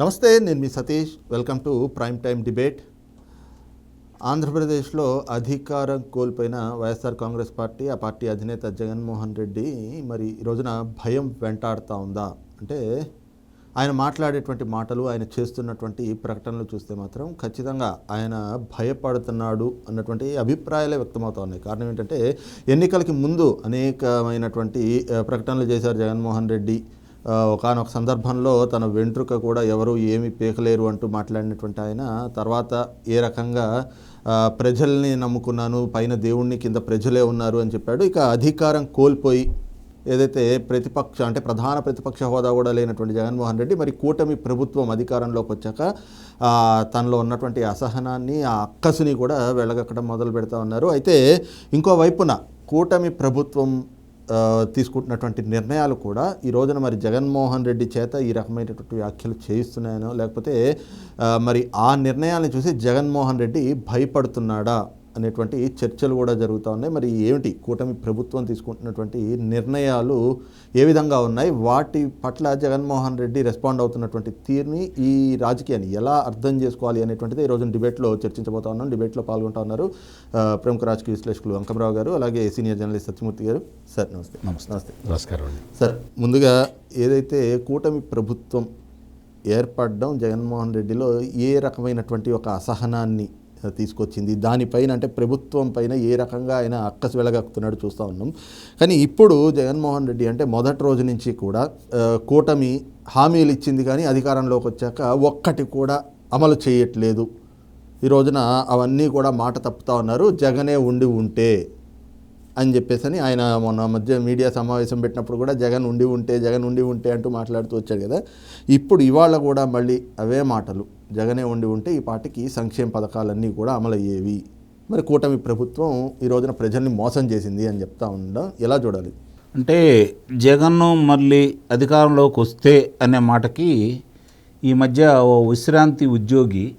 నమస్తే నేను మీ Satish. Welcome to prime time debate. ఆంధ్రప్రదేశ్లో అధికారం కోల్పోయిన వైఎస్ఆర్ కాంగ్రెస్ పార్టీ ఆ పార్టీ అధినేత జగన్మోహన్ రెడ్డి మరి ఈ రోజున భయం వెంటాడుతూ ఉందా? అంటే ఆయన మాట్లాడేటువంటి మాటలు ఆయన చేస్తున్నటువంటి ప్రకటనలు చూస్తే మాత్రం ఖచ్చితంగా ఆయన భయపడుతున్నాడు అన్నటువంటి అభిప్రాయాలే వ్యక్తమవుతా ఉన్నాయి. కారణం ఏంటంటే ఎన్నికలకి ముందు అనేకమైనటువంటి ప్రకటనలు చేశారు జగన్మోహన్ రెడ్డి. ఒకనొక సందర్భంలో తన వెంట్రుక కూడా ఎవరు ఏమి పీకలేరు అంటూ మాట్లాడినటువంటి ఆయన తర్వాత ఏ రకంగా ప్రజల్ని నమ్ముకున్నాను పైన దేవుణ్ణి కింద ప్రజలే ఉన్నారు అని చెప్పాడు. ఇక అధికారం కోల్పోయి ఏదైతే ప్రతిపక్ష అంటే ప్రధాన ప్రతిపక్ష హోదా కూడా లేనటువంటి జగన్మోహన్ రెడ్డి మరి కూటమి ప్రభుత్వం అధికారంలోకి వచ్చాక తనలో ఉన్నటువంటి అసహనాన్ని ఆ అక్కసుని కూడా వెళ్ళగక్కడం మొదలు పెడతా ఉన్నారు. అయితే ఇంకో వైపున కూటమి ప్రభుత్వం తీసుకుంటున్నటువంటి నిర్ణయాలు కూడా ఈ రోజున మరి జగన్మోహన్ రెడ్డి చేత ఈ రకమైనటువంటి వ్యాఖ్యలు చేయిస్తున్నాయనో లేకపోతే మరి ఆ నిర్ణయాలను చూసి జగన్మోహన్ రెడ్డి భయపడుతున్నాడా? అనేటువంటి చర్చలు కూడా జరుగుతూ ఉన్నాయి. మరి ఏమిటి? కూటమి ప్రభుత్వం తీసుకుంటున్నటువంటి నిర్ణయాలు ఏ విధంగా ఉన్నాయి? వాటి పట్ల జగన్మోహన్ రెడ్డి రెస్పాండ్ అవుతున్నటువంటి తీరుని ఈ రాజకీయాన్ని ఎలా అర్థం చేసుకోవాలి అనేటువంటిది ఈ రోజున డిబేట్లో చర్చించబోతా ఉన్నాం. డిబేట్లో పాల్గొంటా ఉన్నారు ప్రముఖ రాజకీయ విశ్లేషకులు అంకమరావు గారు అలాగే సీనియర్ జర్నలిస్ట్ సత్యమూర్తి గారు. సార్ నమస్తే. నమస్తే. నమస్తే. నమస్కారం అండి. సార్ ముందుగా ఏదైతే కూటమి ప్రభుత్వం ఏర్పడడం జగన్మోహన్ రెడ్డిలో ఏ రకమైనటువంటి ఒక అసహనాన్ని తీసుకొచ్చింది. దానిపైన అంటే ప్రభుత్వం పైన ఏ రకంగా ఆయన అక్కసు వెలగక్కుతున్నాడు చూస్తూ ఉన్నాం. కానీ ఇప్పుడు జగన్మోహన్ రెడ్డి అంటే మొదటి రోజు నుంచి కూడా కూటమి హామీలు ఇచ్చింది కానీ అధికారంలోకి వచ్చాక ఒక్కటి కూడా అమలు చేయట్లేదు. ఈ రోజున అవన్నీ కూడా మాట తప్పుతా ఉన్నారు. జగనే ఉండి ఉంటే అని చెప్పేసి అని ఆయన మొన్న మధ్య మీడియా సమావేశం పెట్టినప్పుడు కూడా జగన్ ఉండి ఉంటే జగన్ ఉండి ఉంటే అంటూ మాట్లాడుతూ వచ్చాడు కదా. ఇప్పుడు ఇవాళ కూడా మళ్ళీ అవే మాటలు. జగనే ఉండి ఉంటే ఈ పార్టీకి సంక్షేమ పథకాలన్నీ కూడా అమలయ్యేవి. మరి కూటమి ప్రభుత్వం ఈ రోజున ప్రజల్ని మోసం చేసింది అని చెప్తా ఉండడం ఎలా చూడాలి? అంటే జగన్ మళ్ళీ అధికారంలోకి వస్తే అనే మాటకి ఈ మధ్య ఓ విశ్రాంతి ఉద్యోగి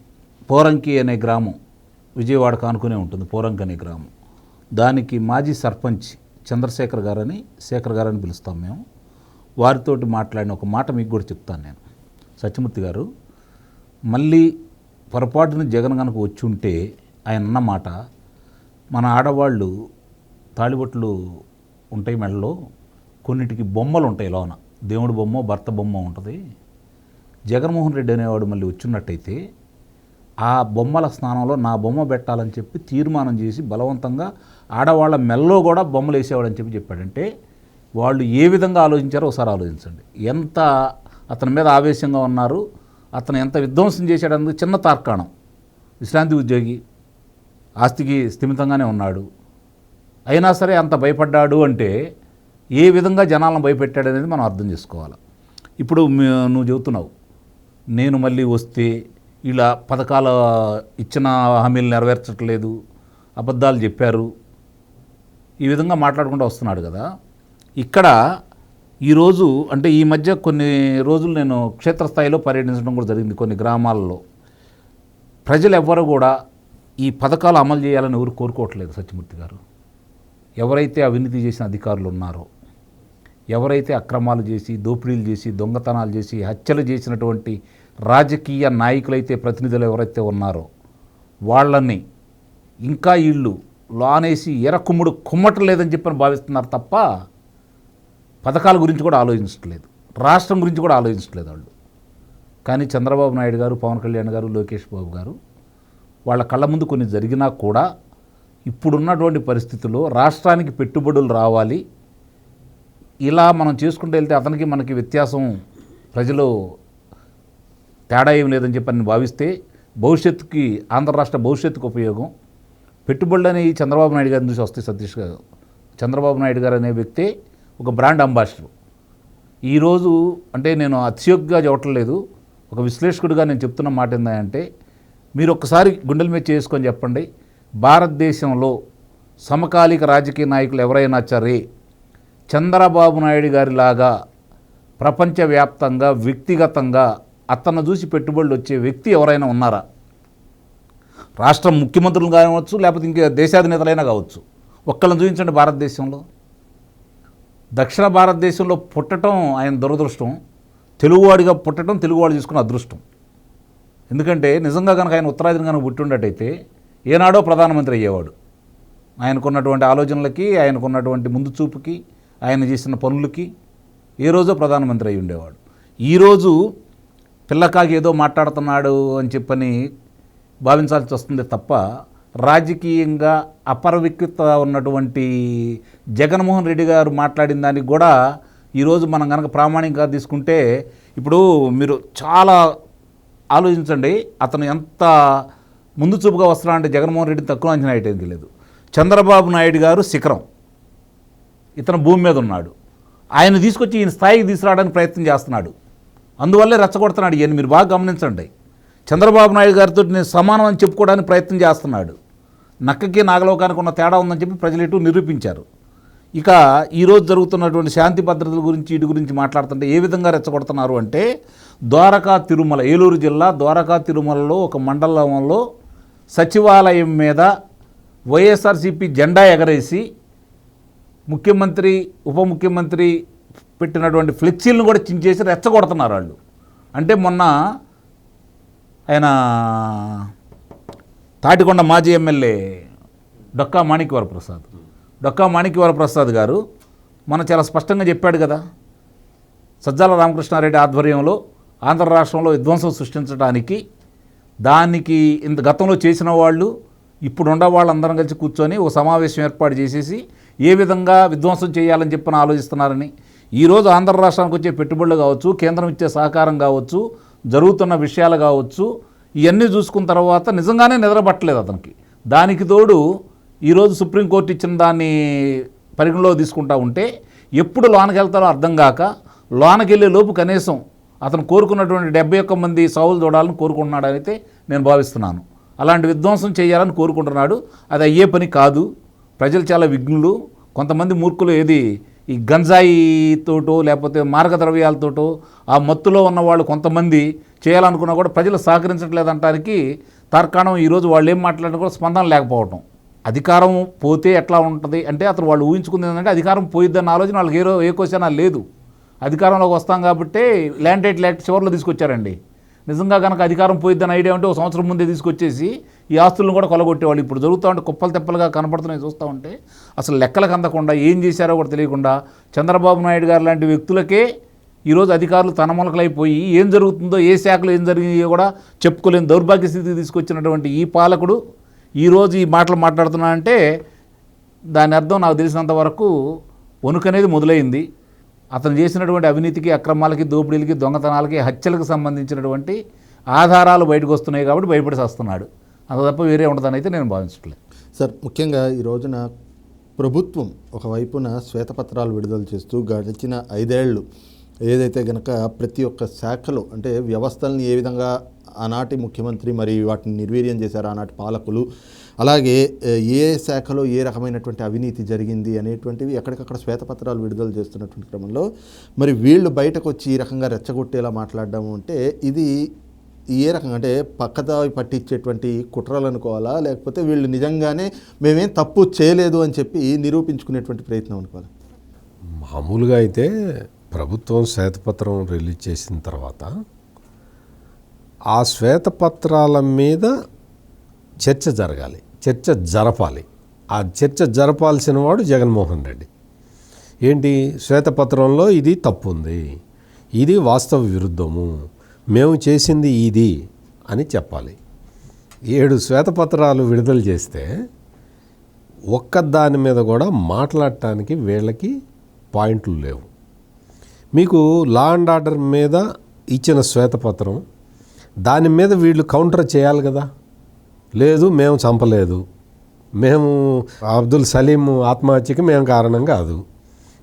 పోరంకి అనే గ్రామం విజయవాడకు ఆనుకునే ఉంటుంది పోరంకి అనే గ్రామం. దానికి మాజీ సర్పంచ్ చంద్రశేఖర్ గారని శేఖర్ గారని పిలుస్తాం మేము. వారితోటి మాట్లాడిన ఒక మాట మీకు కూడా చెప్తాను నేను. సత్యమూర్తి గారు మళ్ళీ పొరపాటున జగన్ కనుక వచ్చి ఉంటే ఆయన అన్నమాట మన ఆడవాళ్ళు తాళిబొట్లు ఉంటాయి మెడలో కొన్నిటికి బొమ్మలు ఉంటాయి లోన. దేవుడి బొమ్మ భర్త బొమ్మ ఉంటుంది. జగన్మోహన్ రెడ్డి అనేవాడు మళ్ళీ వచ్చినట్టయితే ఆ బొమ్మల స్థానంలో నా బొమ్మ పెట్టాలని చెప్పి తీర్మానం చేసి బలవంతంగా ఆడవాళ్ళ మెల్లో కూడా బొమ్మలు వేసేవాడని చెప్పి చెప్పాడంటే వాళ్ళు ఏ విధంగా ఆలోచించారో ఒకసారి ఆలోచించండి. ఎంత అతని మీద ఆవేశంగా ఉన్నారు అతను ఎంత విధ్వంసం చేశాడన్నది చిన్న తార్కాణం. విశ్రాంతి ఉద్యోగి ఆస్తికి స్థిమితంగానే ఉన్నాడు. అయినా సరే అంత భయపడ్డాడు అంటే ఏ విధంగా జనాలను భయపెట్టాడు అనేది మనం అర్థం చేసుకోవాలి. ఇప్పుడు నువ్వు చెబుతున్నావు నేను మళ్ళీ వస్తే ఇలా పథకాల ఇచ్చిన హామీలు నెరవేర్చట్లేదు అబద్ధాలు చెప్పారు. ఈ విధంగా మాట్లాడుకుంటూ వస్తున్నాడు కదా. ఇక్కడ ఈరోజు అంటే ఈ మధ్య కొన్ని రోజులు నేను క్షేత్రస్థాయిలో పర్యటించడం కూడా జరిగింది కొన్ని గ్రామాలలో. ప్రజలు ఎవ్వరు కూడా ఈ పథకాలు అమలు చేయాలని ఎవరు కోరుకోవట్లేదు సత్యమూర్తి గారు. ఎవరైతే అవినీతి చేసిన అధికారులు ఉన్నారో ఎవరైతే అక్రమాలు చేసి దోపిడీలు చేసి దొంగతనాలు చేసి హత్యలు చేసినటువంటి రాజకీయ నాయకులైతే ప్రతినిధులు ఎవరైతే ఉన్నారో వాళ్ళని ఇంకా వీళ్ళు లోనేసి ఎర కుమ్ముడు కుమ్మటలేదని చెప్పని భావిస్తున్నారు తప్ప పథకాల గురించి కూడా ఆలోచించట్లేదు. రాష్ట్రం గురించి కూడా ఆలోచించట్లేదు వాళ్ళు. కానీ చంద్రబాబు నాయుడు గారు పవన్ కళ్యాణ్ గారు లోకేష్ బాబు గారు వాళ్ళ కళ్ళ ముందు కొన్ని జరిగినా కూడా ఇప్పుడున్నటువంటి పరిస్థితుల్లో రాష్ట్రానికి పెట్టుబడులు రావాలి. ఇలా మనం చేసుకుంటూ వెళ్తే అతనికి మనకి వ్యత్యాసం ప్రజలు తేడా ఏం లేదని చెప్పి అని భావిస్తే భవిష్యత్తుకి ఆంధ్ర రాష్ట్ర భవిష్యత్తుకు ఉపయోగం. పెట్టుబడులు అనేవి చంద్రబాబు నాయుడు గారి నుంచి వస్తాయి సతీష్ గారు. చంద్రబాబు నాయుడు గారు అనే వ్యక్తే ఒక బ్రాండ్ అంబాసిడర్. ఈరోజు అంటే నేను అత్యోగ్గా చూడట్లేదు ఒక విశ్లేషకుడిగా నేను చెప్తున్న మాట ఏంటంటే మీరు ఒక్కసారి గుండెల మీద చేసుకొని చెప్పండి భారతదేశంలో సమకాలిక రాజకీయ నాయకులు ఎవరైనా సరే చంద్రబాబు నాయుడు గారిలాగా ప్రపంచవ్యాప్తంగా వ్యక్తిగతంగా అతను చూసి పెట్టుబడులు వచ్చే వ్యక్తి ఎవరైనా ఉన్నారా? రాష్ట్ర ముఖ్యమంత్రులు కావచ్చు లేకపోతే ఇంకా దేశాధినేతలైనా కావచ్చు. ఒక్కళ్ళని చూపించండి భారతదేశంలో. దక్షిణ భారతదేశంలో పుట్టడం ఆయన దురదృష్టం. తెలుగువాడిగా పుట్టడం తెలుగువాడు తీసుకున్న అదృష్టం. ఎందుకంటే నిజంగా కనుక ఆయన ఉత్తరాదిన కనుక పుట్టిండటైతే ఏనాడో ప్రధానమంత్రి అయ్యేవాడు. ఆయనకున్నటువంటి ఆలోచనలకి ఆయనకున్నటువంటి ముందు చూపుకి ఆయన చేసిన పనులకి ఏ రోజో ప్రధానమంత్రి అయి ఉండేవాడు. ఈరోజు పిల్లకాకి ఏదో మాట్లాడుతున్నాడు అని చెప్పని భావించాల్సి వస్తుంది తప్ప రాజకీయంగా అపరవిక్త ఉన్నటువంటి జగన్మోహన్ రెడ్డి గారు మాట్లాడిన దానికి కూడా ఈరోజు మనం కనుక ప్రామాణికంగా తీసుకుంటే ఇప్పుడు మీరు చాలా ఆలోచించండి అతను ఎంత ముందు చూపుగా వస్తున్నాడంటే జగన్మోహన్ రెడ్డి తక్కువ అంచనా వేయటం లేదు. చంద్రబాబు నాయుడు గారు శిఖరం. ఇతను భూమి మీద ఉన్నాడు. ఆయన తీసుకొచ్చి ఈయన స్థాయికి తీసుకురావడానికి ప్రయత్నం చేస్తున్నాడు. అందువల్లే రెచ్చగొడుతున్నాడు ఈయన మీరు బాగా గమనించండి. చంద్రబాబు నాయుడు గారితో నేను సమానం అని చెప్పుకోవడానికి ప్రయత్నం చేస్తున్నాడు. నక్కకి నాగలోకానికి ఉన్న తేడా ఉందని చెప్పి ప్రజలు ఇటు నిరూపించారు. ఇక ఈరోజు జరుగుతున్నటువంటి శాంతి భద్రతల గురించి వీటి గురించి మాట్లాడుతుంటే ఏ విధంగా రెచ్చగొడుతున్నారు అంటే ద్వారకా తిరుమల ఏలూరు జిల్లా ద్వారకా తిరుమలలో ఒక మండలంలో సచివాలయం మీద వైఎస్ఆర్సీపీ జెండా ఎగరేసి ముఖ్యమంత్రి ఉప ముఖ్యమంత్రి పెట్టినటువంటి ఫ్లెక్సీలను కూడా చించేసి రెచ్చగొడుతున్నారు వాళ్ళు. అంటే మొన్న ఆయన తాటికొండ మాజీ ఎమ్మెల్యే డొక్కా మాణిక్యవరప్రసాద్. డొక్కా మాణిక్యవరప్రసాద్ గారు మన చాలా స్పష్టంగా చెప్పాడు కదా సజ్జాల రామకృష్ణారెడ్డి ఆధ్వర్యంలో ఆంధ్ర రాష్ట్రంలో విధ్వంసం సృష్టించడానికి దానికి ఇంత గతంలో చేసిన వాళ్ళు ఇప్పుడు ఉండే వాళ్ళందరం కలిసి కూర్చొని ఓ సమావేశం ఏర్పాటు చేసేసి ఏ విధంగా విధ్వంసం చేయాలని చెప్పని ఆలోచిస్తున్నారని. ఈరోజు ఆంధ్ర రాష్ట్రానికి వచ్చే పెట్టుబడులు కావచ్చు కేంద్రం ఇచ్చే సహకారం కావచ్చు జరుగుతున్న విషయాలు కావచ్చు ఇవన్నీ చూసుకున్న తర్వాత నిజంగానే నిద్రపట్టలేదు అతనికి. దానికి తోడు ఈరోజు సుప్రీంకోర్టు ఇచ్చిన దాన్ని పరిగణలో తీసుకుంటా ఉంటే ఎప్పుడు లోనకి వెళ్తారో అర్థం కాక లోనకి వెళ్ళే లోపు కనీసం అతను కోరుకున్నటువంటి డెబ్బై ఒక్క మంది సావులు చూడాలని కోరుకుంటున్నాడు అయితే నేను భావిస్తున్నాను. అలాంటి విధ్వంసం చేయాలని కోరుకుంటున్నాడు. అది అయ్యే పని కాదు. ప్రజలు చాలా విఘ్నులు. కొంతమంది మూర్ఖులు ఏది ఈ గంజాయితోటో లేకపోతే మార్గద్రవ్యాలతోటో ఆ మత్తులో ఉన్న వాళ్ళు కొంతమంది చేయాలనుకున్నా కూడా ప్రజలు సహకరించట్లేదంటానికి తార్కాణం ఈరోజు వాళ్ళు ఏం మాట్లాడినా కూడా స్పందన లేకపోవటం. అధికారం పోతే ఎట్లా ఉంటుంది? అంటే అతను వాళ్ళు ఊహించుకుంది ఏంటంటే అధికారం పోయిద్దన్న ఆలోచన వాళ్ళకి ఏ ఏ క్వశ్చన్ లేదు. అధికారంలోకి వస్తాం కాబట్టి ల్యాండ్ రైట్ యాక్ట్ చివరిలో తీసుకొచ్చారండి. నిజంగా కనుక అధికారం పోయిద్దని ఐడియా ఉంటే ఒక సంవత్సరం ముందే తీసుకొచ్చేసి ఈ ఆస్తులను కూడా కొలగొట్టేవాళ్ళు. ఇప్పుడు జరుగుతూ ఉంటే కుప్పలు తెప్పలుగా కనపడుతున్నాయి చూస్తూ ఉంటే. అసలు లెక్కలకు అందకుండా ఏం చేశారో కూడా తెలియకుండా చంద్రబాబు నాయుడు గారు లాంటి వ్యక్తులకే ఈరోజు అధికారులు తనమలకలైపోయి ఏం జరుగుతుందో ఏ శాఖలో ఏం జరిగిందో కూడా చెప్పుకోలేని దౌర్భాగ్య స్థితికి తీసుకొచ్చినటువంటి ఈ పాలకుడు ఈరోజు ఈ మాటలు మాట్లాడుతున్నాడంటే దాని అర్థం నాకు తెలిసినంత వరకు వణుకు అనేది మొదలైంది. అతను చేసినటువంటి అవినీతికి అక్రమాలకి దోపిడీలకి దొంగతనాలకి హత్యలకు సంబంధించినటువంటి ఆధారాలు బయటకు వస్తున్నాయి కాబట్టి భయపడి వస్తున్నాడు అంత తప్ప వేరే ఉండదని అయితే నేను భావించట్లేదు. సార్ ముఖ్యంగా ఈ రోజున ప్రభుత్వం ఒకవైపున శ్వేతపత్రాలు విడుదల చేస్తూ గడిచిన ఐదేళ్ళు ఏదైతే గనక ప్రతి ఒక్క శాఖలో అంటే వ్యవస్థల్ని ఏ విధంగా ఆనాటి ముఖ్యమంత్రి మరి వాటిని నిర్వీర్యం చేశారు ఆనాటి పాలకులు అలాగే ఏ, శాఖలో ఏ రకమైనటువంటి అవినీతి జరిగింది అనేటువంటివి ఎక్కడికక్కడ శ్వేతపత్రాలు విడుదల చేస్తున్నటువంటి క్రమంలో మరి వీళ్ళు బయటకు వచ్చి ఈ రకంగా రెచ్చగొట్టేలా మాట్లాడడం అంటే ఇది ఏ రకంగా అంటే పక్కదారి పట్టించేటువంటి కుట్రలు అనుకోవాలా? లేకపోతే వీళ్ళు నిజంగానే మేమేం తప్పు చేయలేదు అని చెప్పి నిరూపించుకునేటువంటి ప్రయత్నం అనుకోవాలి? మామూలుగా అయితే ప్రభుత్వం శ్వేతపత్రం రిలీజ్ చేసిన తర్వాత ఆ శ్వేతపత్రాల మీద చర్చ జరగాలి. చర్చ జరపాలి. ఆ చర్చ జరపాల్సిన వాడు జగన్మోహన్ రెడ్డి. ఏంటి? శ్వేతపత్రంలో ఇది తప్పు ఉంది ఇది వాస్తవ విరుద్ధము. మేము చేసింది ఇది అని చెప్పాలి. ఏడు శ్వేతపత్రాలు విడుదల చేస్తే ఒక్క దాని మీద కూడా మాట్లాడటానికి వీళ్ళకి పాయింట్లు లేవు. మీకు లా అండ్ ఆర్డర్ మీద ఇచ్చిన శ్వేతపత్రం దాని మీద వీళ్ళు కౌంటర్ చేయాలి కదా? లేదు మేము చంపలేదు. మేము అబ్దుల్ సలీం ఆత్మహత్యకి మేము కారణం కాదు.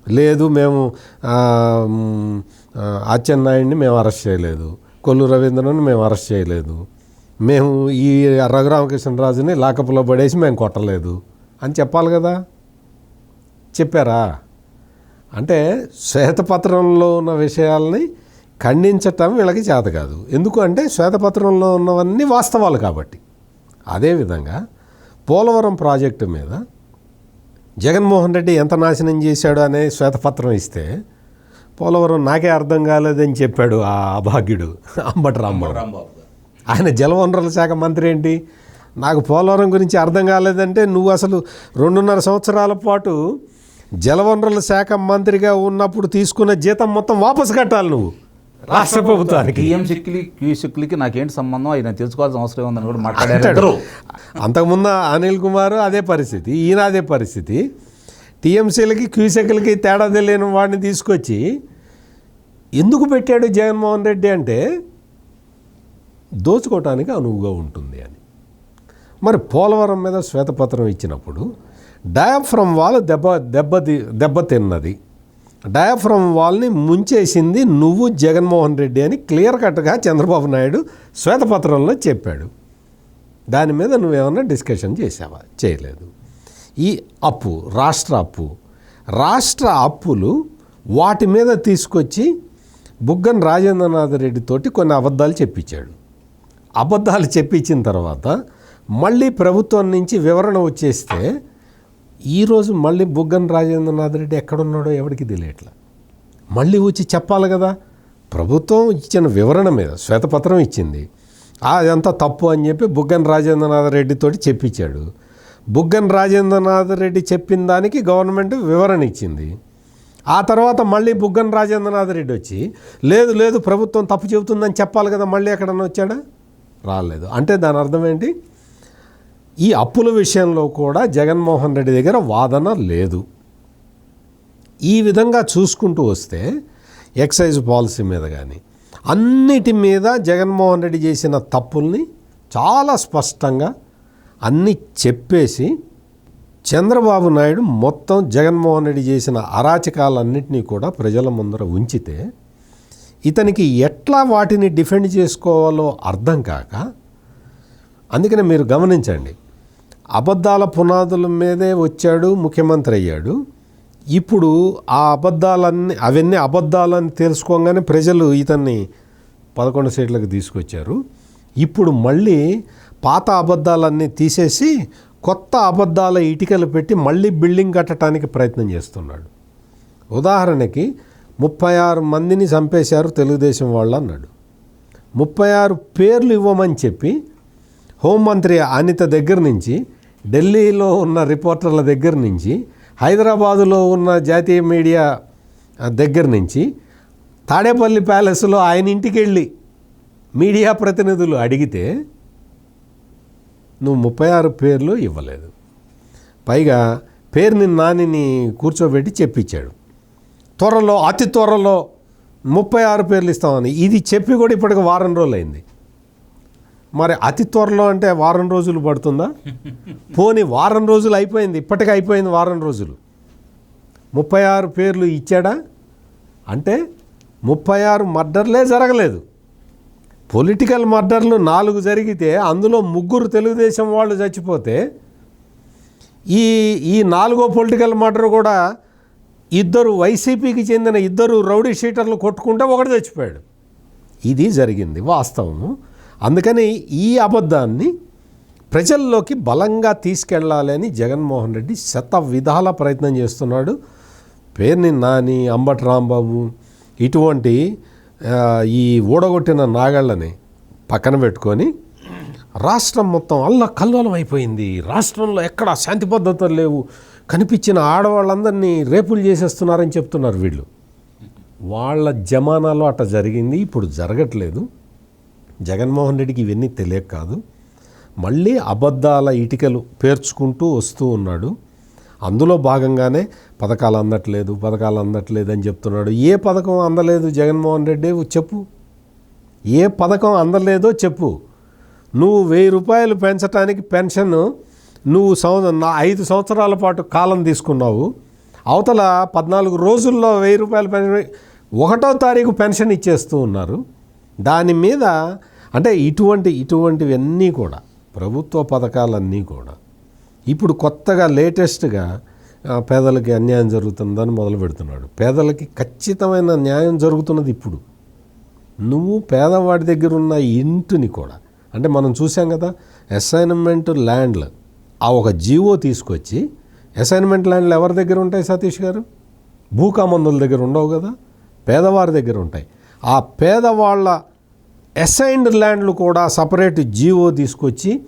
లేదు మేము అచ్చెన్నాయుడిని మేము అరెస్ట్ చేయలేదు. కొల్లు రవీంద్రని మేము అరెస్ట్ చేయలేదు. మేము ఈ రఘురామకృష్ణరాజుని లాకప్లో పడేసి మేము కొట్టలేదు. అని చెప్పాలి కదా? చెప్పారా? అంటే శ్వేతపత్రంలో ఉన్న విషయాల్ని ఖండించటం వీళ్ళకి చేత కాదు. ఎందుకు అంటే శ్వేతపత్రంలో ఉన్నవన్నీ వాస్తవాలు కాబట్టి. అదేవిధంగా పోలవరం ప్రాజెక్టు మీద జగన్మోహన్ రెడ్డి ఎంత నాశనం చేశాడు అనే శ్వేతపత్రం ఇస్తే పోలవరం నాకే అర్థం కాలేదని చెప్పాడు ఆ అభాగ్యుడు అంబటి రాంబాబు. ఆయన జలవనరుల శాఖ మంత్రి ఏంటి? నాకు పోలవరం గురించి అర్థం కాలేదంటే నువ్వు అసలు రెండున్నర సంవత్సరాల పాటు జలవనరుల శాఖ మంత్రిగా ఉన్నప్పుడు తీసుకున్న జీతం మొత్తం వాపసు కట్టాలి నువ్వు. రాష్ట్ర ప్రభుత్వానికి టీఎం శక్తులు క్యూ శక్తులకి నాకేంటి సంబంధం? ఆయన తెలుసుకోవాల్సిన అవసరం ఉందని కూడా మాట్లాడారు అంతకుముందు అనిల్ కుమార్ అదే పరిస్థితి ఈయన అదే పరిస్థితి. టీఎంసీలకి క్యూసెక్లకి తేడా తెలియని వాడిని తీసుకొచ్చి ఎందుకు పెట్టాడు జగన్మోహన్ రెడ్డి అంటే దోచుకోవటానికి అనువుగా ఉంటుంది అని. మరి పోలవరం మీద శ్వేతపత్రం ఇచ్చినప్పుడు డయాఫ్రమ్ వాల్ దెబ్బ దెబ్బతి దెబ్బతిన్నది డయాఫ్రమ్ వాల్ని ముంచేసింది నువ్వు జగన్మోహన్ రెడ్డి అని క్లియర్ కట్గా చంద్రబాబు నాయుడు శ్వేతపత్రంలో చెప్పాడు. దాని మీద నువ్వేమన్నా డిస్కషన్ చేసావా చేయలేదు. ఈ అప్పు రాష్ట్ర అప్పు. రాష్ట్ర అప్పులు వాటి మీద తీసుకొచ్చి బుగ్గన్ రాజేంద్రనాథ్ రెడ్డితోటి కొన్ని అబద్ధాలు చెప్పించాడు. అబద్ధాలు చెప్పించిన తర్వాత మళ్ళీ ప్రభుత్వం నుంచి వివరణ వచ్చేస్తే ఈరోజు మళ్ళీ బుగ్గన్ రాజేంద్రనాథ్ రెడ్డి ఎక్కడున్నాడో ఎవరికి తెలియట్లా? మళ్ళీ వచ్చి చెప్పాలి కదా? ప్రభుత్వం ఇచ్చిన వివరణ మీద శ్వేతపత్రం ఇచ్చింది. అదంతా తప్పు అని చెప్పి బుగ్గన్ రాజేంద్రనాథ్ రెడ్డితోటి చెప్పించాడు. బుగ్గన్ రాజేంద్రనాథ్ రెడ్డి చెప్పిన దానికి గవర్నమెంట్ వివరణ ఇచ్చింది. ఆ తర్వాత మళ్ళీ బుగ్గన్ రాజేంద్రనాథ్ రెడ్డి వచ్చి లేదు లేదు ప్రభుత్వం తప్పు చెబుతుందని చెప్పాలి కదా మళ్ళీ ఎక్కడన్నా వచ్చాడా? రాలేదు. అంటే దాని అర్థం ఏంటి? ఈ అప్పుల విషయంలో కూడా జగన్మోహన్ రెడ్డి దగ్గర వాదన లేదు. ఈ విధంగా చూసుకుంటూ వస్తే ఎక్సైజ్ పాలసీ మీద కానీ అన్నిటి మీద జగన్మోహన్ రెడ్డి చేసిన తప్పుల్ని చాలా స్పష్టంగా అన్నీ చెప్పేసి చంద్రబాబు నాయుడు మొత్తం జగన్మోహన్ రెడ్డి చేసిన అరాచకాలన్నింటినీ కూడా ప్రజల ముందర ఉంచితే ఇతనికి ఎట్లా వాటిని డిఫెండ్ చేసుకోవాలో అర్థం కాక అందుకనే మీరు గమనించండి. అబద్ధాల పునాదుల మీదే వచ్చాడు ముఖ్యమంత్రి అయ్యాడు. ఇప్పుడు ఆ అబద్ధాలన్నీ అవన్నీ అబద్ధాలని తెలుసుకోగానే ప్రజలు ఇతన్ని పదకొండు సీట్లకు తీసుకొచ్చారు. ఇప్పుడు మళ్ళీ పాత అబద్ధాలన్నీ తీసేసి కొత్త అబద్ధాల ఇటుకలు పెట్టి మళ్ళీ బిల్డింగ్ కట్టడానికి ప్రయత్నం చేస్తున్నాడు. ఉదాహరణకి ముప్పై ఆరు మందిని చంపేశారు తెలుగుదేశం వాళ్ళు అన్నాడు. ముప్పై ఆరు పేర్లు ఇవ్వమని చెప్పి హోంమంత్రి అనిత దగ్గర నుంచి ఢిల్లీలో ఉన్న రిపోర్టర్ల దగ్గర నుంచి హైదరాబాదులో ఉన్న జాతీయ మీడియా దగ్గర నుంచి తాడేపల్లి ప్యాలెస్లో ఆయన ఇంటికి వెళ్ళి మీడియా ప్రతినిధులు అడిగితే నువ్వు ముప్పై ఆరు పేర్లు ఇవ్వలేదు. పైగా పేరుని నానిని కూర్చోబెట్టి చెప్పించాడు త్వరలో అతి త్వరలో ముప్పై ఆరు పేర్లు ఇస్తామని. ఇది చెప్పి కూడా ఇప్పటికి వారం రోజులు అయింది మరి అతి త్వరలో అంటే వారం రోజులు పడుతుందా? పోని వారం రోజులు అయిపోయింది ఇప్పటికే అయిపోయింది వారం రోజులు. ముప్పై ఆరు పేర్లు ఇచ్చాడా? అంటే ముప్పై ఆరు మర్డర్లే జరగలేదు. పొలిటికల్ మర్డర్లు నాలుగు జరిగితే అందులో ముగ్గురు తెలుగుదేశం వాళ్ళు చచ్చిపోతే ఈ ఈ నాలుగో పొలిటికల్ మర్డర్ కూడా ఇద్దరు వైసీపీకి చెందిన ఇద్దరు రౌడీ షీటర్లు కొట్టుకుంటే ఒకటి చచ్చిపోయాడు. ఇది జరిగింది వాస్తవము. అందుకని ఈ అబద్ధాన్ని ప్రజల్లోకి బలంగా తీసుకెళ్ళాలి అని జగన్మోహన్ రెడ్డి శత విధాల ప్రయత్నం చేస్తున్నాడు. పేర్ని నాని అంబటి రాంబాబు ఇటువంటి ఈ ఊడగొట్టిన నాగళ్ళని పక్కన పెట్టుకొని రాష్ట్రం మొత్తం అల్ల కల్లోలం అయిపోయింది. రాష్ట్రంలో ఎక్కడ శాంతి పద్ధతులు లేవు. కనిపించిన ఆడవాళ్ళందరినీ రేపులు చేసేస్తున్నారని చెప్తున్నారు వీళ్ళు. వాళ్ళ జమానాలో అట్ట జరిగింది. ఇప్పుడు జరగట్లేదు. జగన్మోహన్ రెడ్డికి ఇవన్నీ తెలియక కాదు. మళ్ళీ అబద్ధాల ఇటికలు పేర్చుకుంటూ వస్తూ ఉన్నాడు. అందులో భాగంగానే పథకాలు అందట్లేదు పథకాలు అందట్లేదు అని చెప్తున్నాడు. ఏ పథకం అందలేదు జగన్మోహన్ రెడ్డి? చెప్పు. ఏ పథకం అందలేదో చెప్పు. నువ్వు వెయ్యి రూపాయలు పెంచడానికి పెన్షన్ నువ్వు సంవత్సరం ఐదు సంవత్సరాల పాటు కాలం తీసుకున్నావు. అవతల పద్నాలుగు రోజుల్లో వెయ్యి రూపాయలు పెన్షన్ ఒకటో తారీఖు పెన్షన్ ఇచ్చేస్తూ ఉన్నారు. దాని మీద అంటే ఇటువంటి ఇటువంటివన్నీ కూడా ప్రభుత్వ పథకాలన్నీ కూడా ఇప్పుడు కొత్తగా లేటెస్ట్గా పేదలకి అన్యాయం జరుగుతుందని మొదలు పెడుతున్నాడు. పేదలకి ఖచ్చితమైన న్యాయం జరుగుతున్నది ఇప్పుడు. నువ్వు పేదవాడి దగ్గర ఉన్న ఇంటిని కూడా అంటే మనం చూసాం కదా అసైన్మెంట్ ల్యాండ్లు ఆ ఒక జీవో తీసుకొచ్చి అసైన్మెంట్ ల్యాండ్లు ఎవరి దగ్గర ఉంటాయి సతీష్ గారు? భూకామందుల దగ్గర ఉండవు కదా? పేదవారి దగ్గర ఉంటాయి. ఆ పేదవాళ్ళ అసైన్డ్ ల్యాండ్లు కూడా సపరేట్ జీవో తీసుకొచ్చి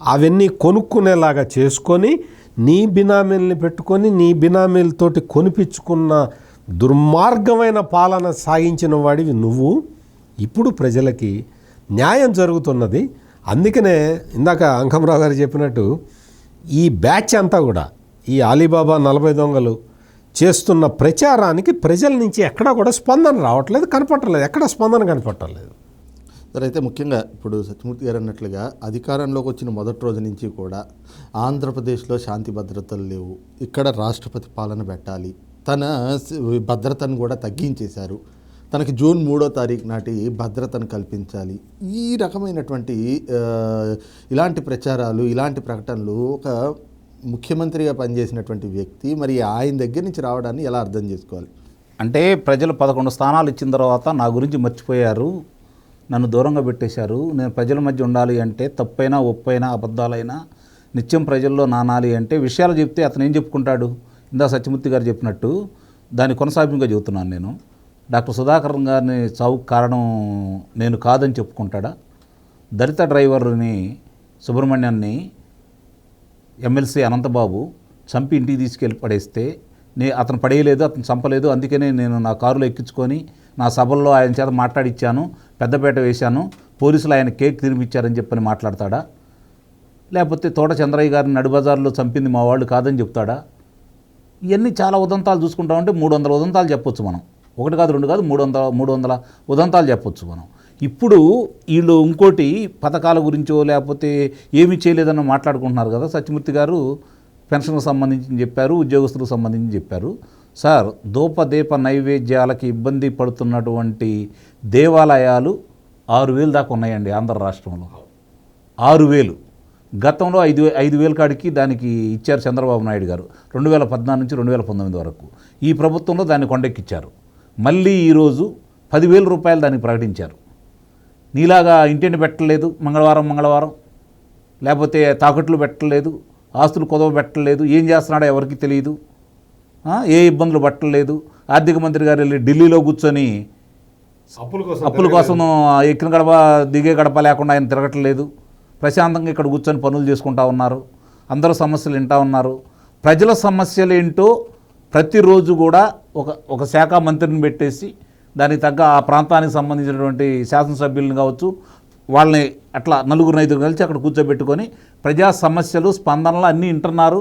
అవన్నీ కొనుక్కునేలాగా చేసుకొని నీ బినామీల్ని పెట్టుకొని నీ బినామీలతోటి కొనిపించుకున్న దుర్మార్గమైన పాలన సాగించిన వాడివి నువ్వు. ఇప్పుడు ప్రజలకి న్యాయం జరుగుతున్నది. అందుకనే ఇందాక అంకమరావు గారు చెప్పినట్టు ఈ బ్యాచ్ అంతా కూడా ఈ అలీబాబా నలభై దొంగలు చేస్తున్న ప్రచారానికి ప్రజల నుంచి ఎక్కడా కూడా స్పందన రావట్లేదు కనపట్టలేదు ఎక్కడ స్పందన కనపట్టలేదు సరే అయితే ముఖ్యంగా ఇప్పుడు సత్యమూర్తి గారు అన్నట్లుగా అధికారంలోకి వచ్చిన మొదటి రోజు నుంచి కూడా ఆంధ్రప్రదేశ్లో శాంతి భద్రతలు లేవు. ఇక్కడ రాష్ట్రపతి పాలన పెట్టాలి. తన భద్రతను కూడా తగ్గించేశారు. తనకి జూన్ మూడో తారీఖు నాటి భద్రతను కల్పించాలి. ఈ రకమైనటువంటి ఇలాంటి ప్రచారాలు ఇలాంటి ప్రకటనలు ఒక ముఖ్యమంత్రిగా పనిచేసినటువంటి వ్యక్తి మరి ఆయన దగ్గర నుంచి రావడాన్ని ఎలా అర్థం చేసుకోవాలి? అంటే ప్రజలు పదకొండు స్థానాలు ఇచ్చిన తర్వాత నా గురించి మర్చిపోయారు నన్ను దూరంగా పెట్టేశారు నేను ప్రజల మధ్య ఉండాలి అంటే తప్పైనా ఒప్పైనా అబద్ధాలైనా నిత్యం ప్రజల్లో నానాలి అంటే విషయాలు చెప్తే అతను ఏం చెప్పుకుంటాడు? ఇందా సత్యమూర్తి గారు చెప్పినట్టు దాని కొనసాగింపుగా చెబుతున్నాను నేను. డాక్టర్ సుధాకర్ గారిని చావుకు కారణం నేను కాదని చెప్పుకుంటాడా? దళిత డ్రైవర్ని సుబ్రహ్మణ్యాన్ని ఎమ్మెల్సీ అనంతబాబు చంపి ఇంటికి తీసుకెళ్ళి పడేస్తే నే అతను పడేయలేదు అతను చంపలేదు అందుకనే నేను నా కారులో ఎక్కించుకొని నా సభల్లో ఆయన చేత మాట్లాడిచ్చాను పెద్దపేట వేశాను పోలీసులు ఆయన కేక్ తినిపించారని చెప్పని మాట్లాడతాడా? లేకపోతే తోట చంద్రయ్య గారిని నడుబజార్లో చంపింది మా వాళ్ళు కాదని చెప్తాడా? ఇవన్నీ చాలా ఉదంతాలు చూసుకుంటామంటే మూడు వందల ఉదంతాలు చెప్పొచ్చు మనం. ఒకటి కాదు రెండు కాదు మూడు వందల మూడు వందల ఉదంతాలు చెప్పొచ్చు మనం. ఇప్పుడు వీళ్ళు ఇంకోటి పథకాల గురించో లేకపోతే ఏమీ చేయలేదని మాట్లాడుకుంటున్నారు కదా సత్యమూర్తి గారు. పెన్షన్కు సంబంధించి చెప్పారు ఉద్యోగస్తులకు సంబంధించి చెప్పారు. సార్ దూపదీప నైవేద్యాలకి ఇబ్బంది పడుతున్నటువంటి దేవాలయాలు ఆరు వేలు దాకా ఉన్నాయండి ఆంధ్ర రాష్ట్రంలో. ఆరు వేలు. గతంలో ఐదు వే- ఐదు వేల కాడికి దానికి ఇచ్చారు చంద్రబాబు నాయుడు గారు. రెండు వేల పద్నాలుగు నుంచి రెండు వేల పంతొమ్మిది వరకు. ఈ ప్రభుత్వంలో దాన్ని కొండెక్కిచ్చారు. మళ్ళీ ఈరోజు పదివేల రూపాయలు దానికి ప్రకటించారు. నీలాగా ఇంటిని పెట్టలేదు మంగళవారం మంగళవారం. లేకపోతే తాకట్లు పెట్టలేదు ఆస్తులు కుదవ పెట్టలేదు ఏం చేస్తున్నాడో ఎవరికి తెలియదు. ఏ ఇబ్బందులు పట్టలేదు. ఆర్థిక మంత్రి గారు వెళ్ళి ఢిల్లీలో కూర్చొని అప్పుల కోసం ఎక్కిన గడప దిగే గడప లేకుండా ఆయన తిరగట్లేదు. ప్రశాంతంగా ఇక్కడ కూర్చొని పనులు చేసుకుంటా ఉన్నారు. అందరూ సమస్యలు వింటా ఉన్నారు. ప్రజల సమస్యలు ఏంటో ప్రతిరోజు కూడా ఒక ఒక శాఖ మంత్రిని పెట్టేసి దానికి తగ్గ ఆ ప్రాంతానికి సంబంధించినటువంటి శాసనసభ్యులను కావచ్చు వాళ్ళని అట్లా నలుగురు ఐదుగురు కలిసి అక్కడ కూర్చోబెట్టుకొని ప్రజా సమస్యలు స్పందనలు అన్నీ వింటున్నారు.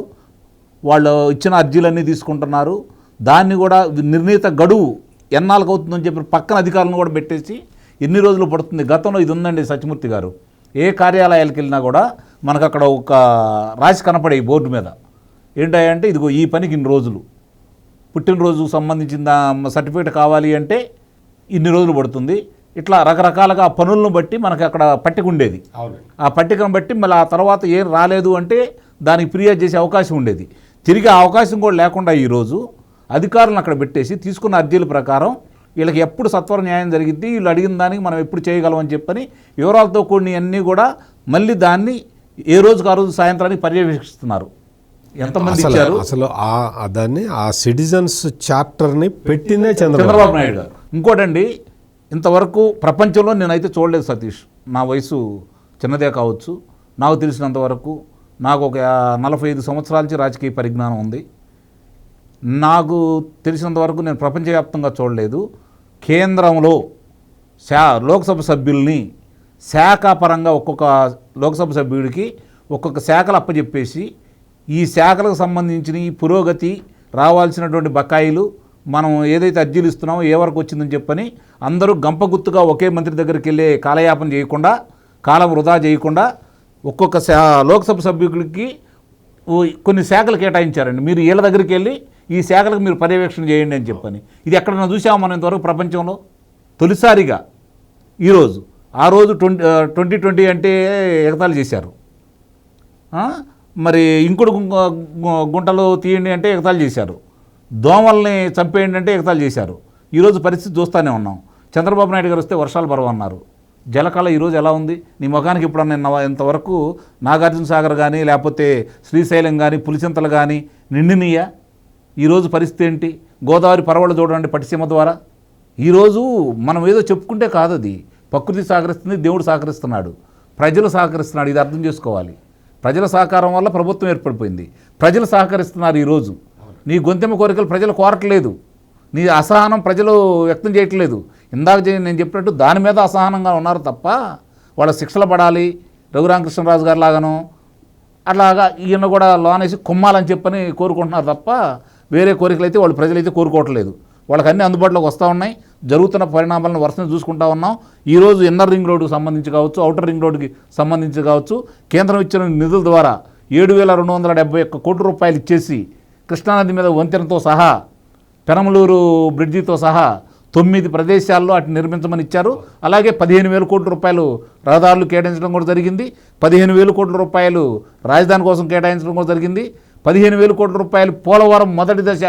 వాళ్ళు ఇచ్చిన అర్జీలన్నీ తీసుకుంటున్నారు. దాన్ని కూడా నిర్ణీత గడువు ఎన్నాళ్ళకి అవుతుందని చెప్పి పక్కన అధికారులను కూడా పెట్టేసి ఎన్ని రోజులు పడుతుంది? గతంలో ఇది ఉందండి సత్యమూర్తి గారు. ఏ కార్యాలయాలకు వెళ్ళినా కూడా మనకు అక్కడ ఒక రాసి కనపడే ఈ బోర్డు మీద. ఏంటంటే ఇదిగో ఈ పనికి ఇన్ని రోజులు. పుట్టినరోజుకు సంబంధించిన సర్టిఫికేట్ కావాలి అంటే ఇన్ని రోజులు పడుతుంది. ఇట్లా రకరకాలుగా పనులను బట్టి మనకి అక్కడ పట్టిక ఉండేది. ఆ పట్టికను బట్టి మళ్ళీ ఆ తర్వాత ఏం రాలేదు అంటే దానికి ఫిర్యాదు చేసే అవకాశం ఉండేది. తిరిగి ఆ అవకాశం కూడా లేకుండా ఈరోజు అధికారులను అక్కడ పెట్టేసి తీసుకున్న అర్జీల ప్రకారం వీళ్ళకి ఎప్పుడు సత్వర న్యాయం జరిగింది వీళ్ళు అడిగిన దానికి మనం ఎప్పుడు చేయగలం అని చెప్పని వివరాలతో కూడిన అన్నీ కూడా మళ్ళీ దాన్ని ఏ రోజుకు ఆ రోజు సాయంత్రానికి పర్యవేక్షిస్తున్నారు. ఎంతమంది అసలు ఇచ్చారు? అసలు దాన్ని ఆ సిటిజన్స్ చార్టర్ని పెట్టిందే చంద్రబాబు. చంద్రబాబు నాయుడు గారు. ఇంకోటండి ఇంతవరకు ప్రపంచంలో నేనైతే చూడలేదు సతీష్. నా వయసు చిన్నదే కావచ్చు. నాకు తెలిసినంతవరకు నాకు ఒక నలభై ఐదు సంవత్సరాల నుంచి రాజకీయ పరిజ్ఞానం ఉంది. నాకు తెలిసినంతవరకు నేను ప్రపంచవ్యాప్తంగా చూడలేదు. కేంద్రంలో శా లోక్సభ సభ్యుల్ని శాఖాపరంగా ఒక్కొక్క లోక్సభ సభ్యుడికి ఒక్కొక్క శాఖలు అప్పచెప్పేసి ఈ శాఖలకు సంబంధించిన ఈ పురోగతి రావాల్సినటువంటి బకాయిలు మనం ఏదైతే అర్జీలు ఇస్తున్నామో ఏ వరకు వచ్చిందని చెప్పని అందరూ గంప గుర్తుగా ఒకే మంత్రి దగ్గరికి వెళ్ళే కాలయాపన చేయకుండా కాలం వృధా చేయకుండా ఒక్కొక్క శా లోక్సభ సభ్యులకి కొన్ని శాఖలు కేటాయించారండి. మీరు వీళ్ళ దగ్గరికి వెళ్ళి ఈ శాఖలకు మీరు పర్యవేక్షణ చేయండి అని చెప్పని. ఇది ఎక్కడన్నా చూసాము మనం ఇంతవరకు ప్రపంచంలో? తొలిసారిగా ఈరోజు. ఆ రోజు ట్వంటీ ట్వంటీ ట్వంటీ అంటే ఎగతాలు చేశారు. మరి ఇంకుడు గుంటలు తీయండి అంటే ఎగతాలు చేశారు. దోమల్ని చంపేయండి అంటే చేశారు. ఈరోజు పరిస్థితి చూస్తూనే ఉన్నాం. చంద్రబాబు నాయుడు గారు వస్తే వర్షాలు పరవన్నారు జలకళ ఈరోజు ఎలా ఉంది? నీ ముఖానికి ఇప్పుడు నిన్న ఇంతవరకు నాగార్జున సాగర్ కానీ లేకపోతే శ్రీశైలం కానీ పులిచింతలు కానీ నిండినయ్యా ఈరోజు పరిస్థితి ఏంటి? గోదావరి పర్వాలు చూడండి పట్టిసీమ ద్వారా. ఈరోజు మనం ఏదో చెప్పుకుంటే కాదు అది. ప్రకృతి సహకరిస్తుంది దేవుడు సహకరిస్తున్నాడు. ప్రజలు సహకరిస్తున్నాడు ఇది అర్థం చేసుకోవాలి. ప్రజల సహకారం వల్ల ప్రభుత్వం ఏర్పడిపోయింది. ప్రజలు సహకరిస్తున్నారు ఈరోజు నీ గొంతెమ్మ కోరికలు ప్రజలు కోరట్లేదు. నీ అసహనం ప్రజలు వ్యక్తం చేయట్లేదు. ఇందాక నేను చెప్పినట్టు దాని మీద అసహనంగా ఉన్నారు తప్ప వాళ్ళ శిక్షలు పడాలి. రఘురామకృష్ణరాజు గారు లాగాను అట్లాగా ఈయన కూడా లోనేసి కుమ్మాలని చెప్పని కోరుకుంటున్నారు తప్ప వేరే కోరికలు అయితే వాళ్ళు ప్రజలైతే కోరుకోవట్లేదు. వాళ్ళకి అన్ని అందుబాటులోకి వస్తూ ఉన్నాయి. జరుగుతున్న పరిణామాలను వరుసను చూసుకుంటా ఉన్నాం. ఈరోజు ఇన్నర్ రింగ్ రోడ్డుకి సంబంధించి కావచ్చు అవుటర్ రింగ్ రోడ్డుకి సంబంధించి కావచ్చు కేంద్రం ఇచ్చిన నిధుల ద్వారా ఏడు వేల రెండు వందల డెబ్బై ఒక్క కోటి రూపాయలు ఇచ్చేసి కృష్ణానది మీద వంతెనతో సహా పెనమలూరు బ్రిడ్జితో సహా తొమ్మిది ప్రదేశాల్లో అటు నిర్మించమని ఇచ్చారు. అలాగే పదిహేను వేల కోట్ల రూపాయలు రహదారులు కేటాయించడం కూడా జరిగింది. పదిహేను వేల కోట్ల రూపాయలు రాజధాని కోసం కేటాయించడం కూడా జరిగింది. పదిహేను వేల కోట్ల రూపాయలు పోలవరం మొదటి దశ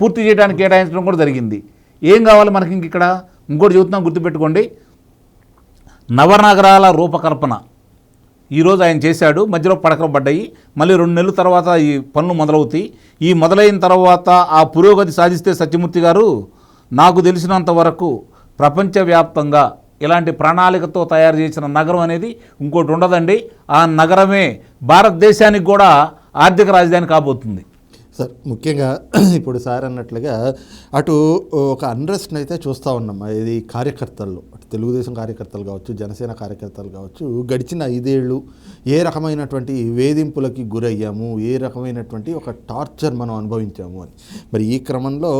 పూర్తి చేయడానికి కేటాయించడం కూడా జరిగింది. ఏం కావాలి మనకి ఇంక ఇక్కడ? ఇంకోటి చెబుతున్నాం గుర్తుపెట్టుకోండి. నవనగరాల రూపకల్పన. ఈరోజు ఆయన చేశాడు మధ్యలో పడకలు పడ్డాయి. మళ్ళీ రెండు నెలల తర్వాత ఈ పనులు మొదలవుతాయి. ఈ మొదలైన తర్వాత ఆ పురోగతి సాధిస్తే సత్యమూర్తి గారు నాకు తెలిసినంత వరకు ప్రపంచవ్యాప్తంగా ఇలాంటి ప్రణాళికతో తయారు చేసిన నగరం అనేది ఇంకోటి ఉండదండి. ఆ నగరమే భారతదేశానికి కూడా ఆర్థిక రాజధాని కాబోతుంది. సార్ ముఖ్యంగా ఇప్పుడు సార్ అన్నట్లుగా అటు ఒక అన్రెస్ట్ని అయితే చూస్తూ ఉన్నాం. ఇది కార్యకర్తల్లో. తెలుగుదేశం కార్యకర్తలు కావచ్చు జనసేన కార్యకర్తలు కావచ్చు గడిచిన ఐదేళ్ళు ఏ రకమైనటువంటి వేధింపులకి గురయ్యాము ఏ రకమైనటువంటి ఒక టార్చర్ మనం అనుభవించాము అని. మరి ఈ క్రమంలో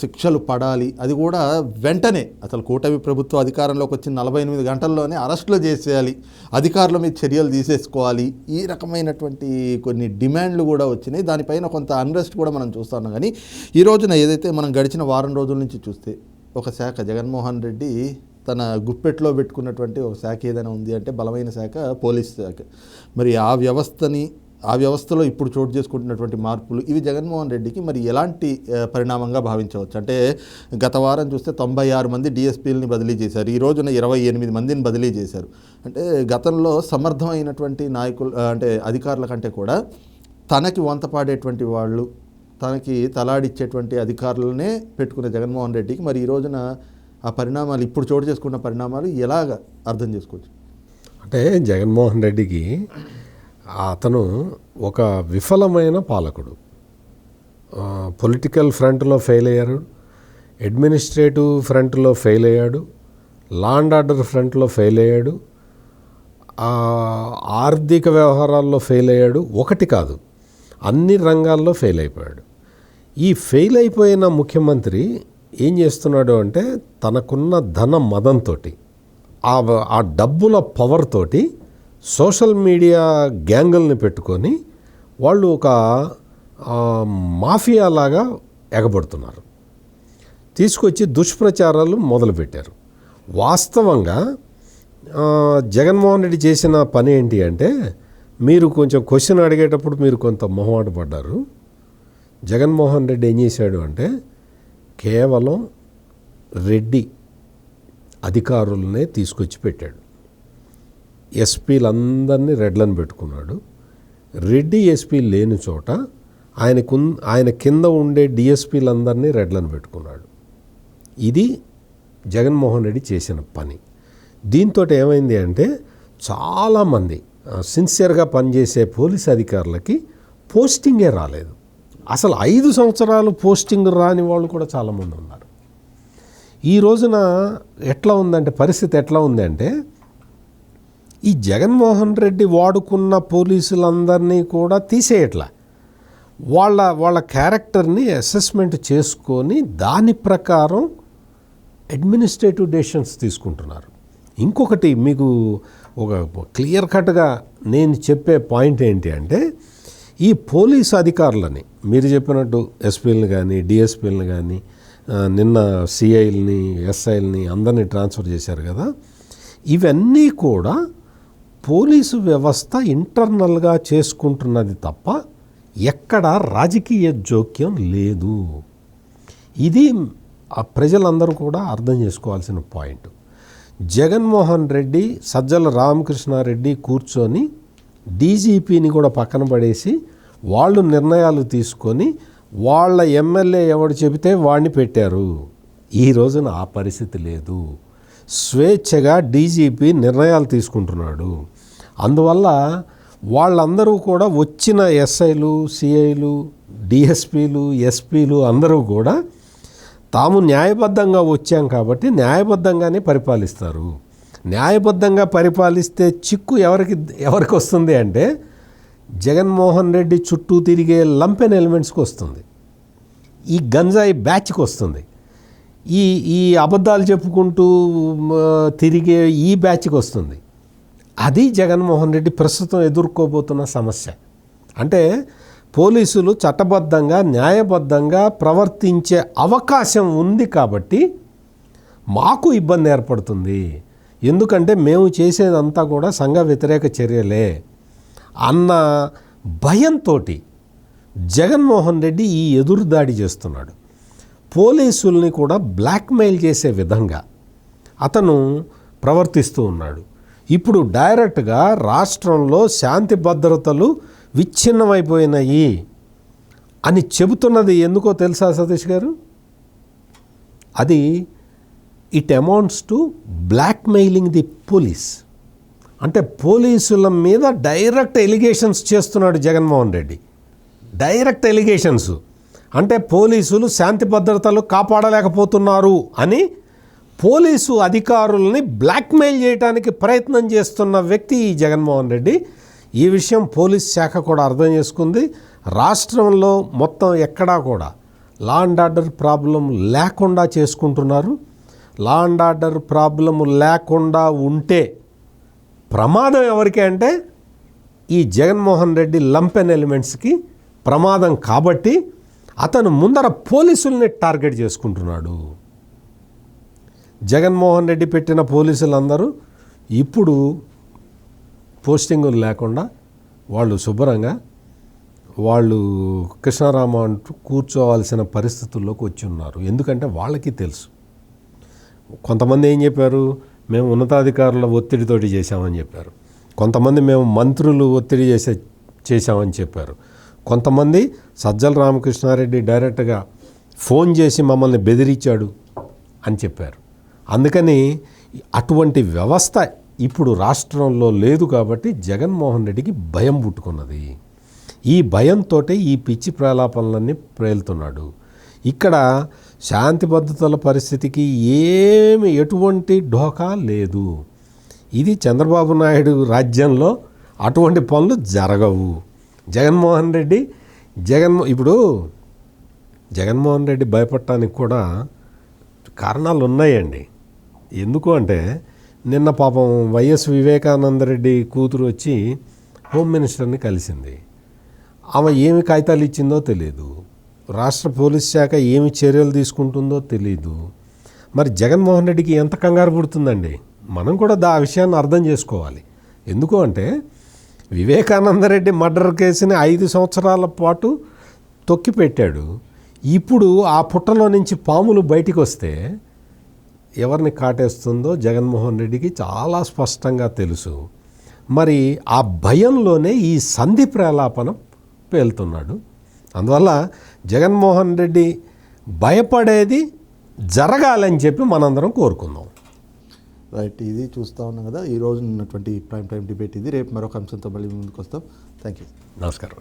శిక్షలు పడాలి అది కూడా వెంటనే అసలు కూటమి ప్రభుత్వం అధికారంలోకి వచ్చిన నలభై ఎనిమిది గంటల్లోనే అరెస్టులు చేసేయాలి అధికారుల మీద చర్యలు తీసేసుకోవాలి ఈ రకమైనటువంటి కొన్ని డిమాండ్లు కూడా వచ్చినాయి. దానిపైన కొంత అన్రెస్ట్ కూడా మనం చూస్తున్నాం కానీ ఈ రోజున ఏదైతే మనం గడిచిన వారం రోజుల నుంచి చూస్తే ఒక శాఖ జగన్మోహన్ రెడ్డి తన గుప్పెట్లో పెట్టుకున్నటువంటి ఒక శాఖ ఏదైనా ఉంది అంటే బలమైన శాఖ పోలీస్ శాఖ. మరి ఆ వ్యవస్థని ఆ వ్యవస్థలో ఇప్పుడు చోటు చేసుకుంటున్నటువంటి మార్పులు ఇవి జగన్మోహన్ రెడ్డికి మరి ఎలాంటి పరిణామంగా భావించవచ్చు? అంటే గత వారం చూస్తే తొంభై ఆరు మంది డిఎస్పీలని బదిలీ చేశారు. ఈ రోజున ఇరవై ఎనిమిది మందిని బదిలీ చేశారు. అంటే గతంలో సమర్థమైనటువంటి నాయకులు అంటే అధికారుల కంటే కూడా తనకి వంతపాడేటువంటి వాళ్ళు తనకి తలాడిచ్చేటువంటి అధికారులనే పెట్టుకున్న జగన్మోహన్ రెడ్డికి మరి ఈ రోజున ఆ పరిణామాలు ఇప్పుడు చోటు చేసుకున్న పరిణామాలు ఎలాగ అర్థం చేసుకోవచ్చు? అంటే జగన్మోహన్ రెడ్డికి అతను ఒక విఫలమైన పాలకుడు. పొలిటికల్ ఫ్రంట్లో ఫెయిల్ అయ్యారు అడ్మినిస్ట్రేటివ్ ఫ్రంట్లో ఫెయిల్ అయ్యాడు లా అండ్ ఆర్డర్ ఫ్రంట్లో ఫెయిల్ అయ్యాడు ఆర్థిక వ్యవహారాల్లో ఫెయిల్ అయ్యాడు ఒకటి కాదు అన్ని రంగాల్లో ఫెయిల్ అయిపోయాడు. ఈ ఫెయిల్ అయిపోయిన ముఖ్యమంత్రి ఏం చేస్తున్నాడు అంటే తనకున్న ధన మదంతో ఆ ఆ డబ్బుల పవర్ తోటి సోషల్ మీడియా గ్యాంగుల్ని పెట్టుకొని వాళ్ళు ఒక మాఫియా లాగా ఎగబడుతున్నారు. తీసుకొచ్చి దుష్ప్రచారాలు మొదలుపెట్టారు. వాస్తవంగా జగన్మోహన్ రెడ్డి చేసిన పని ఏంటి అంటే మీరు కొంచెం క్వశ్చన్ అడిగేటప్పుడు మీరు కొంత మొహమాట పడ్డారు. జగన్మోహన్ రెడ్డి ఏం చేశాడు అంటే కేవలం రెడ్డి అధికారులనే తీసుకొచ్చి పెట్టాడు. ఎస్పీలందరినీ రెడ్లను పెట్టుకున్నాడు. రెడ్డి ఎస్పీ లేని చోట ఆయనకు ఆయన కింద ఉండే డిఎస్పీలందరినీ రెడ్లను పెట్టుకున్నాడు. ఇది జగన్మోహన్ రెడ్డి చేసిన పని. దీంతో ఏమైంది అంటే చాలామంది సిన్సియర్గా పనిచేసే పోలీస్ అధికారులకి పోస్టింగే రాలేదు. అసలు ఐదు సంవత్సరాలు పోస్టింగ్ రాని వాళ్ళు కూడా చాలామంది ఉన్నారు. ఈ రోజున ఎట్లా ఉందంటే పరిస్థితి ఎట్లా ఉందంటే ఈ జగన్మోహన్ రెడ్డి వాడుకున్న పోలీసులందరినీ కూడా తీసేయట్లా. వాళ్ళ వాళ్ళ క్యారెక్టర్ని అసెస్మెంట్ చేసుకొని దాని ప్రకారం అడ్మినిస్ట్రేటివ్ డెసిషన్స్ తీసుకుంటున్నారు. ఇంకొకటి మీకు ఒక క్లియర్ కట్గా నేను చెప్పే పాయింట్ ఏంటి అంటే ఈ పోలీస్ అధికారులని మీరు చెప్పినట్టు ఎస్పీలను కానీ డిఎస్పీలను కానీ నిన్న సిఐల్ని ఎస్ఐల్ని అందరినీ ట్రాన్స్ఫర్ చేశారు కదా ఇవన్నీ కూడా పోలీసు వ్యవస్థ ఇంటర్నల్గా చేసుకుంటున్నది తప్ప ఎక్కడ రాజకీయ జోక్యం లేదు. ఇది ఆ ప్రజలందరూ కూడా అర్థం చేసుకోవాల్సిన పాయింట్. జగన్మోహన్ రెడ్డి సజ్జల రామకృష్ణారెడ్డి కూర్చొని డీజీపీని కూడా పక్కన పడేసి వాళ్ళు నిర్ణయాలు తీసుకొని వాళ్ళ ఎమ్మెల్యే ఎవడు చెబితే వాడిని పెట్టారు. ఈ రోజున ఆ పరిస్థితి లేదు. స్వేచ్ఛగా డీజీపీ నిర్ణయాలు తీసుకుంటున్నాడు. అందువల్ల వాళ్ళందరూ కూడా వచ్చిన ఎస్ఐలు సిఐలు డిఎస్పీలు ఎస్పీలు అందరూ కూడా తాము న్యాయబద్ధంగా వచ్చాం కాబట్టి న్యాయబద్ధంగానే పరిపాలిస్తారు. న్యాయబద్ధంగా పరిపాలిస్తే చిక్కు ఎవరికి ఎవరికి వస్తుంది అంటే జగన్మోహన్ రెడ్డి చుట్టూ తిరిగే లంపెన్ ఎలిమెంట్స్కి వస్తుంది. ఈ గంజాయి బ్యాచ్కి వస్తుంది. ఈ ఈ అబద్ధాలు చెప్పుకుంటూ తిరిగే ఈ బ్యాచ్కి వస్తుంది. అది జగన్మోహన్ రెడ్డి ప్రస్తుతం ఎదుర్కోబోతున్న సమస్య. అంటే పోలీసులు చట్టబద్ధంగా న్యాయబద్ధంగా ప్రవర్తించే అవకాశం ఉంది కాబట్టి మాకు ఇబ్బంది ఏర్పడుతుంది. ఎందుకంటే మేము చేసేదంతా కూడా సంఘ వ్యతిరేక చర్యలే అన్న భయంతో జగన్మోహన్ రెడ్డి ఈ ఎదురుదాడి చేస్తున్నాడు. పోలీసుల్ని కూడా బ్లాక్మెయిల్ చేసే విధంగా అతను ప్రవర్తిస్తూ ఉన్నాడు. ఇప్పుడు డైరెక్ట్గా రాష్ట్రంలో శాంతి భద్రతలు విచ్ఛిన్నమైపోయినాయి అని చెబుతున్నది ఎందుకో తెలుసా సతీష్ గారు? అది it amounts to blackmailing the police అంటే పోలీసుల మీద డైరెక్ట్ ఎలిగేషన్స్ చేస్తున్నాడు జగన్మోహన్ రెడ్డి. Direct allegations. అంటే పోలీసులు శాంతి భద్రతలు కాపాడలేకపోతున్నారు అని పోలీసు అధికారుల్ని బ్లాక్మెయిల్ చేయడానికి ప్రయత్నం చేస్తున్న వ్యక్తి ఈ జగన్మోహన్ రెడ్డి. ఈ విషయం పోలీస్ శాఖ కూడా అర్థం చేసుకుంది. రాష్ట్రంలో మొత్తం ఎక్కడా కూడా లా అండ్ ఆర్డర్ ప్రాబ్లం లేకుండా చేసుకుంటున్నారు. లా అండ్ ఆర్డర్ ప్రాబ్లం లేకుండా ఉంటే ప్రమాదం ఎవరికి అంటే ఈ జగన్మోహన్ రెడ్డి లంపెన్ ఎలిమెంట్స్కి ప్రమాదం కాబట్టి అతను ముందర పోలీసుల్ని టార్గెట్ చేసుకుంటున్నాడు. జగన్మోహన్ రెడ్డి పెట్టిన పోలీసులందరూ ఇప్పుడు పోస్టింగులు లేకుండా వాళ్ళు శుభ్రంగా వాళ్ళు కృష్ణారామ అంటూ కూర్చోవాల్సిన పరిస్థితుల్లోకి వచ్చి ఉన్నారు. ఎందుకంటే వాళ్ళకి తెలుసు. కొంతమంది ఏం చెప్పారు? మేము ఉన్నతాధికారుల ఒత్తిడితోటి చేశామని చెప్పారు. కొంతమంది మేము మంత్రులు ఒత్తిడి చేసే చేశామని చెప్పారు. కొంతమంది సజ్జల రామకృష్ణారెడ్డి డైరెక్ట్గా ఫోన్ చేసి మమ్మల్ని బెదిరించాడు అని చెప్పారు. అందుకని అటువంటి వ్యవస్థ ఇప్పుడు రాష్ట్రంలో లేదు కాబట్టి జగన్మోహన్ రెడ్డికి భయం పుట్టుకున్నది. ఈ భయంతో ఈ పిచ్చి ప్రలాపనలన్నీ ప్రేలుతున్నాడు ఇక్కడ శాంతి భద్రతల పరిస్థితికి ఏమి ఎటువంటి ఢోకా లేదు. ఇది చంద్రబాబు నాయుడు రాజ్యంలో అటువంటి పనులు జరగవు. జగన్మోహన్ రెడ్డి జగన్మో ఇప్పుడు జగన్మోహన్ రెడ్డి భయపడటానికి కూడా కారణాలు ఉన్నాయండి. ఎందుకు అంటే నిన్న పాపం వైఎస్ వివేకానంద రెడ్డి కూతురు వచ్చి హోమ్ మినిస్టర్ని కలిసింది. ఆమె ఏమి కాగితాలు ఇచ్చిందో తెలియదు రాష్ట్ర పోలీస్ శాఖ ఏమి చర్యలు తీసుకుంటుందో తెలియదు మరి జగన్మోహన్ రెడ్డికి ఎంత కంగారు పుడుతుందండి? మనం కూడా దా ఆ విషయాన్ని అర్థం చేసుకోవాలి. ఎందుకు అంటే వివేకానందరెడ్డి మర్డర్ కేసుని ఐదు సంవత్సరాల పాటు తొక్కి పెట్టాడు. ఇప్పుడు ఆ పుట్టలో నుంచి పాములు బయటికి వస్తే ఎవరిని కాటేస్తుందో జగన్మోహన్ రెడ్డికి చాలా స్పష్టంగా తెలుసు. మరి ఆ భయంలోనే ఈ సంధి ప్రలాపన పేలుతున్నాడు. అందువల్ల జగన్మోహన్ రెడ్డి భయపడేది జరగాలని చెప్పి మనందరం కోరుకుందాం. రైట్ ఇది చూస్తూ ఉన్నాం కదా. ఈ రోజు ఉన్నటువంటి ప్రైమ్ టైం డిబేట్ ఇది. రేపు మరొక అంశంతో మళ్ళీ ముందుకు వస్తాం. థ్యాంక్ యూ నమస్కారం.